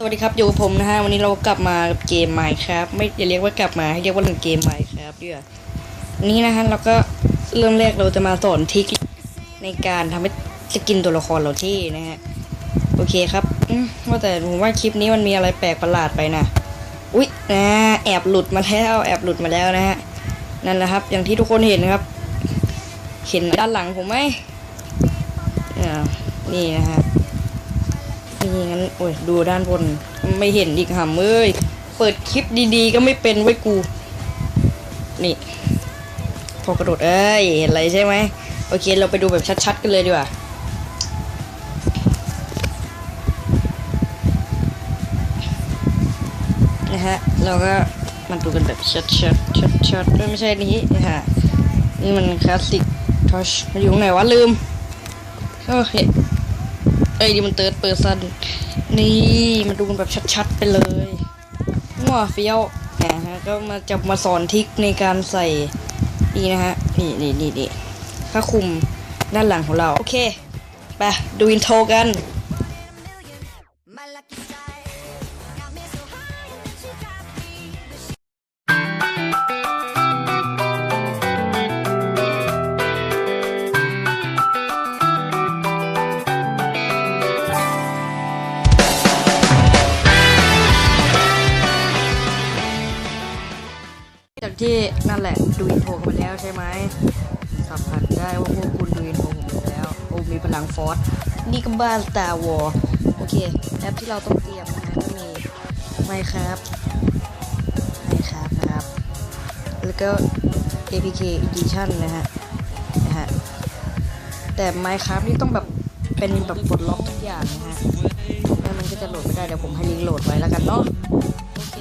สวัสดีครับอยู่กับผมนะฮะวันนี้เรากลับมากับเกมใหม่ครับ ไม่อย่าเรียกว่ากลับมาให้เรียกว่าเล่นเกมใหม่ครับเดี๋ยวนี้นะฮะเราก็เริ่มแรกเราจะมาสอนทริคในการทำให้สกินตัวละครเราที่นะฮะโอเคครับว่าแต่ผมว่าคลิปนี้มันมีอะไรแปลกประหลาดไปนะอุ๊ยนะแอบหลุดมาแล้วแอบหลุดมาแล้วนะฮะนั่นแหละครับ อย่างที่ทุกคนเห็นนะครับ เห็นด้านหลังผมไหมอ่านี่นะฮะ นี่งั้นโอ้ยดูด้านบนไม่เห็นอีกหำเอ้ยเปิดคลิปดีๆ ก็ไม่เป็นไว้กู นี่ พอกระโดดเอ้ยเห็นอะไรใช่ไหมโอเค เราไปดูแบบชัดๆกันเลยดีกว่านะฮะเราก็มาดูกันแบบชัดๆชัดๆด้วยไม่ใช่นี้นะฮะนี่มันคลาสสิกทัชมันอยู่ตรงไหนวะลืมโอเค เอ้ยนี่มันเติร์ดเปอร์ซันนี่มาดูมันแบบชัดๆไปเลยมั่วเฟี้ยวนะฮะก็มาจะมาสอนทิคในการใส่นี่นะฮะนี่นี่นี่นี่ผ้าคลุมด้านหลังของเรา โอเคไปดูอินโทรกัน จากที่นั่นแหละดูอินโทรกันมาแล้วใช่ไหมสัมผัสได้ว่าพวกคุณดูอินโทรผมไปแล้วโอ้มีพลังฟอร์สนี่ก็บ้านตาวอโอเคแอปที่เราต้องเตรียมนะก็มีไมครับไมครับครับ แล้วก็ APK Edition นะฮะนะฮะแต่ Minecraft นี่ต้องแบบเป็นแบบปลดล็อกทุกอย่างนะฮะแล้วมันก็จะโหลดไม่ได้เดี๋ยวผมให้ลิงก์โหลดไว้แล้วกันเนาะโอเค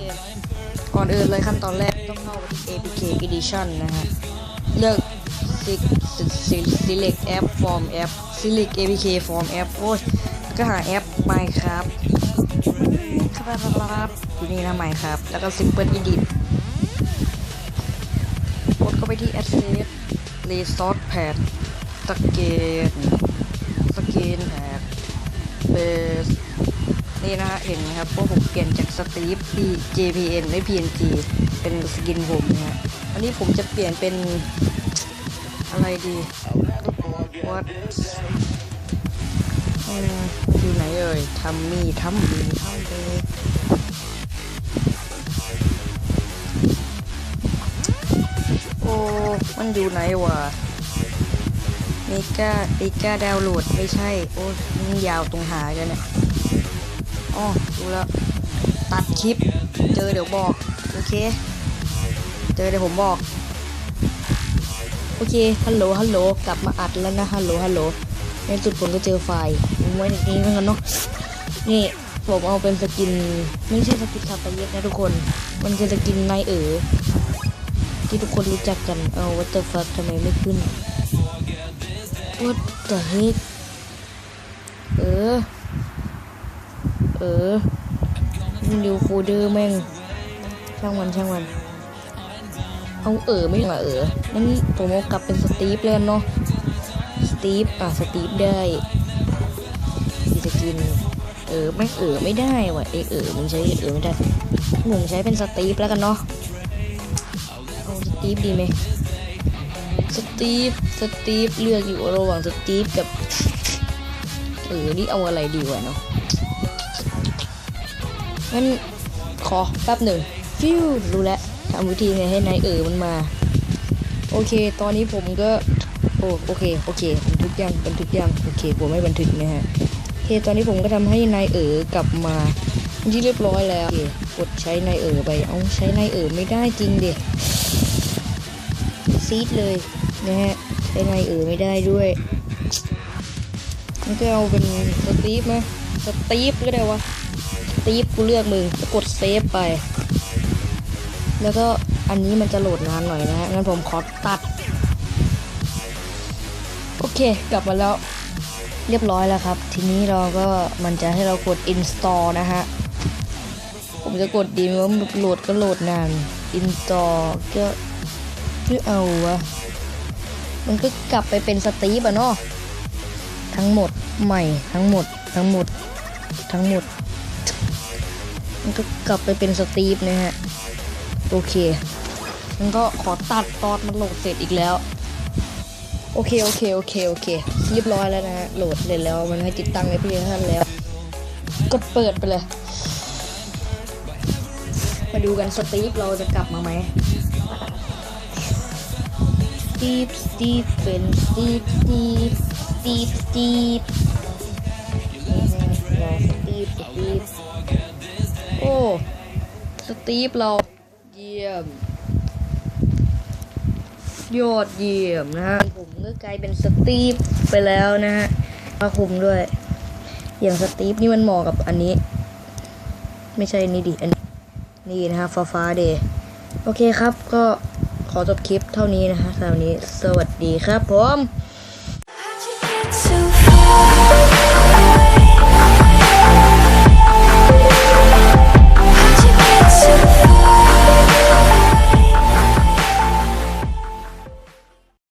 ก่อนอื่นเลยขั้นตอนแรก ต้องเข้าไปที่ APK Edition นะฮะ เลือก select app form app select APK form app โอ้ยก็หาแอป Minecraft ครับครับอยู่นี่นะ Minecraft แล้วก็ Simple Edit กดเข้าไปที่ Asset Resource Pad สเกนสเกนแพดเบส นี่นะฮะเห็นไหมครับว่าผมเปลี่ยนจากสตีฟที่ JPN ได้ PNG เป็นสกินผมนะฮะอันนี้ผมจะเปลี่ยนเป็นอะไรดี what อืมอยู่ไหนเอ่ยทำมีทำมีทำเลยโอ้ มันอยู่ไหนวะเมกาเมกาดาวน์โหลดไม่ใช่ โอ้มันยาวตรงหากันเนี่ย อ๋อดูแล้ว ตัดคลิป เจอเดี๋ยวบอก โอเค เจอเดี๋ยวผมบอก โอเค ฮัลโหล ฮัลโหล กลับมาอัดแล้วนะ ฮัลโหล ฮัลโหล ในสุดผมก็เจอไฟล์ผมไว้ในนี้แล้วกันเนาะ นี่ผมเอาเป็นสกิน ไม่ใช่สกินคาตาเยสนะทุกคน มันคือสกินนายเอ๋อที่ทุกคนรู้จักกัน เอาวัตเตอร์ฟัทำไมไม่ขึ้น What the heck เออ ออนิวโคเดอร์แม่ง ช่างมันช่างมัน เอาเออไม่เหรอเออนั่นผมเอากลับเป็นสตีฟเลยกันเนาะ สตีฟอะสตีฟได้มีสกิน เออไม่เออไม่ได้ว่ะเอเออมันใช้เออไม่ได้ผมใช้เป็นสตีฟแล้วกันเนาะ เอาสตีฟดีไหมสตีฟสตีฟเลือกอยู่ระหว่างสตีฟกับ เออ นี่เอาอะไรดีวะเนาะ งั้นขอแป๊บหนึ่งฟิวรู้แล้วทำวิธีไงให้นายเอ๋อมันมา โอเค ตอนนี้ผมก็โอ้โอเคโอเคบันทึกยังบันทึกยังโอเคผมไม่บันทึกนะฮะโอเคตอนนี้ผมก็ทำให้นายเอ๋อกลับมาที่เรียบร้อยแล้วโอเคกดใช้นายเอ๋อไปเอาใช้นายเอ๋อไม่ได้จริงเด็กซีดเลยนะฮะใช้นายเอ๋อไม่ได้ด้วยมันก็เอาเป็นสตีฟไหมสตีฟก็ได้วะ ตีฟกูเลือกมึงกดเซฟไป แล้วก็อันนี้มันจะโหลดนานหน่อยนะฮะงั้นผมขอตัด โอเค กลับมาแล้วเรียบร้อยแล้วครับ ทีนี้เราก็มันจะให้เรากด install นะฮะ ผมจะกดดีไหมว่าโหลดก็โหลดนาน install ก็ไม่เอาวะมันก็กลับไปเป็นสตีฟอะเนาะทั้งหมดใหม่ทั้งหมด ทั้งหมด ทั้งหมด มันก็กลับไปเป็นสตีฟนะฮะ โอเคมันก็ขอตัดตอนมันโหลดเสร็จอีกแล้ว โอเคโอเคโอเคโอเคเรียบร้อยแล้วนะฮะโหลดเสร็จแล้วมันให้ติดตั้งในพิธีท่านแล้ว กดเปิดไปเลย มาดูกันสตีฟเราจะกลับมาไหมสตีฟสตีฟเป็นสตีฟสตีฟสตีฟสตีฟรอสตีฟสตีฟ โอ้ สตีฟเราเยี่ยม ยอดเยี่ยมนะฮะ ผมก็กลายเป็นสตีฟไปแล้วนะฮะผ้าคุมด้วย อย่างสตีฟนี่มันเหมาะกับอันนี้ ไม่ใช่นี่ดิ อันนี้นี่นะฮะฟ้าฟ้าเดย์โอเคครับ ก็ขอจบคลิปเท่านี้นะฮะสำหรับวันนี้ สวัสดีครับผม